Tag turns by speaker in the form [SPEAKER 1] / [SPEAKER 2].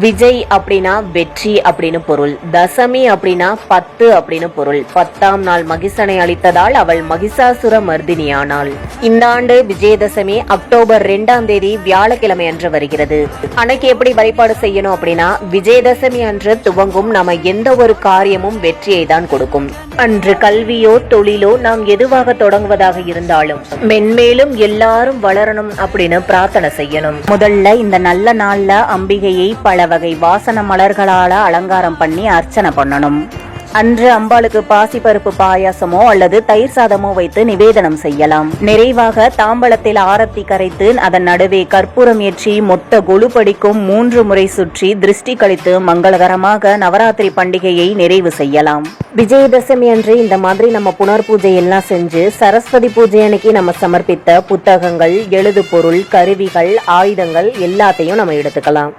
[SPEAKER 1] விஜய் அப்படின்னா வெற்றி அப்படின்னு பொருள். தசமி அப்படின்னா பத்து அப்படின்னு பொருள். பத்தாம் நாள் மகிஷனை அளித்ததால் அவள் மகிஷாசுர மர்தினியானாள். இந்த ஆண்டு விஜயதசமி அக்டோபர் ரெண்டாம் தேதி வியாழக்கிழமை அன்று வருகிறது. அன்னைக்கு எப்படி வழிபாடு செய்யணும் அப்படின்னா விஜயதசமி அன்று துவங்கும் நம்ம எந்த ஒரு காரியமும் வெற்றியை தான் கொடுக்கும். அன்று கல்வியோ தொழிலோ நாம் எதுவாக தொடங்குவதாக இருந்தாலும் மென்மேலும் எல்லாரும் வளரணும் அப்படின்னு பிரார்த்தனை செய்யணும். முதல்ல இந்த நல்ல நாள்ல அம்பிகையை பல வகை வாசன மலர்களால அலங்காரம் பண்ணி அர்ச்சனை பண்ணணும். அன்று அம்பாளுக்கு பாசிப்பருப்பு பாயாசமோ அல்லது தயிர் சாதமோ வைத்து நிவேதனம் செய்யலாம். நிறைவாக தாம்பலத்தில் ஆரத்தி கரைத்து அதன் நடுவே கற்பூரம் ஏற்றி மொத்த கொலு படிக்கும் மூன்று முறை சுற்றி திருஷ்டி கழித்து மங்களகரமாக நவராத்திரி பண்டிகையை நிறைவு செய்யலாம். விஜயதசமி அன்று இந்த மாதிரி நம்ம புனர் பூஜை எல்லாம் செஞ்சு சரஸ்வதி பூஜை அன்னைக்கு நம்ம சமர்ப்பித்த புத்தகங்கள் எழுது பொருள் கருவிகள் ஆயுதங்கள் எல்லாத்தையும் நம்ம எடுத்துக்கலாம்.